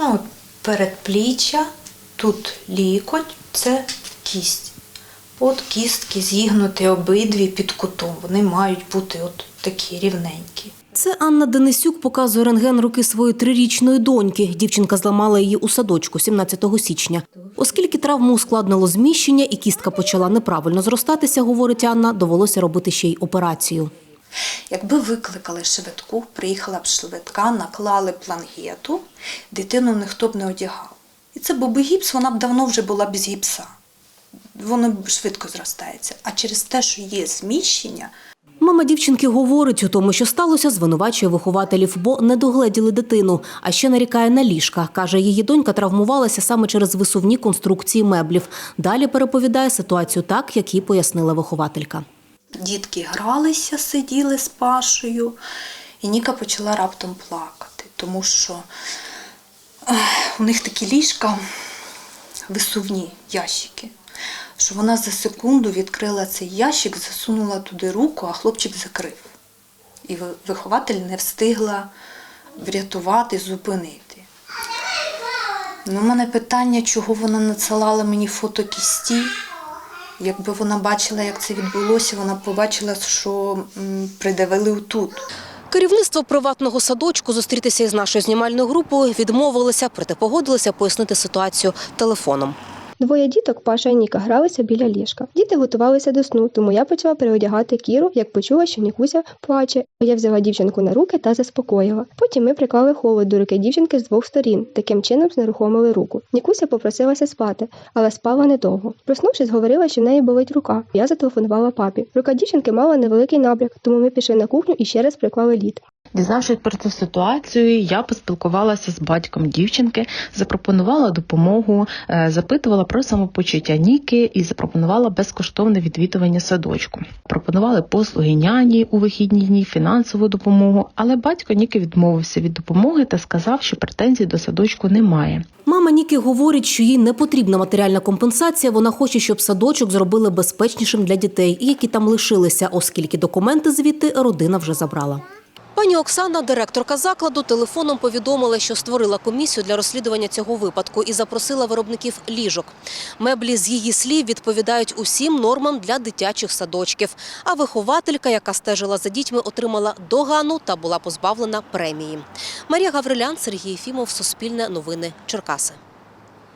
Ну, от передпліччя, тут лікоть, це кість. От кістки зігнуті обидві під кутом. Вони мають бути от такі рівненькі. Це Анна Денисюк показує рентген руки своєї трирічної доньки. Дівчинка зламала її у садочку 17 січня. Оскільки травму ускладнило зміщення і кістка почала неправильно зростатися, говорить Анна, довелося робити ще й операцію. Якби викликали швидку, приїхала б швидка, наклали плангету, дитину ніхто б не одягав. І це був би гіпс, вона б давно вже була без гіпса. Воно б швидко зростається. А через те, що є зміщення, Мама дівчинки говорить у тому, що сталося, звинувачує вихователів, бо не догледіли дитину. А ще нарікає на ліжка. Каже, її донька травмувалася саме через висувні конструкції меблів. Далі переповідає ситуацію так, як їй пояснила вихователька. Дітки гралися, сиділи з Пашею, і Ніка почала раптом плакати, тому що у них такі ліжка, висувні ящики. Що вона за секунду відкрила цей ящик, засунула туди руку, а хлопчик закрив. І вихователь не встигла врятувати, зупинити. Ну, у мене питання, чого вона надсилала мені фото кісті. Якби вона бачила, як це відбулося, вона побачила, що придавили тут. Керівництво приватного садочку зустрітися із нашою знімальною групою відмовилося, проте погодилися пояснити ситуацію телефоном. Двоє діток, Паша і Ніка, гралися біля ліжка. Діти готувалися до сну, тому я почала переодягати Кіру, як почула, що Нікуся плаче. Я взяла дівчинку на руки та заспокоїла. Потім ми приклали холод до руки дівчинки з двох сторін, таким чином знерухомили руку. Нікуся попросилася спати, але спала недовго. Проснувшись, говорила, що в неї болить рука. Я зателефонувала папі. Рука дівчинки мала невеликий набряк, тому ми пішли на кухню і ще раз приклали лід. Дізнавшись про цю ситуацію, я поспілкувалася з батьком дівчинки, запропонувала допомогу, е, запитувала про самопочуття Ніки і запропонувала безкоштовне відвідування садочку. Пропонували послуги няні у вихідні дні, фінансову допомогу, але батько Ніки відмовився від допомоги та сказав, що претензій до садочку немає. Мама Ніки говорить, що їй не потрібна матеріальна компенсація. Вона хоче, щоб садочок зробили безпечнішим для дітей, які там лишилися, оскільки документи звідти родина вже забрала. Пані Оксана, директорка закладу, телефоном повідомила, що створила комісію для розслідування цього випадку і запросила виробників ліжок. Меблі з її слів відповідають усім нормам для дитячих садочків. А вихователька, яка стежила за дітьми, отримала догану та була позбавлена премії. Марія Гаврилян, Сергій Єфімов, Суспільне новини, Черкаси.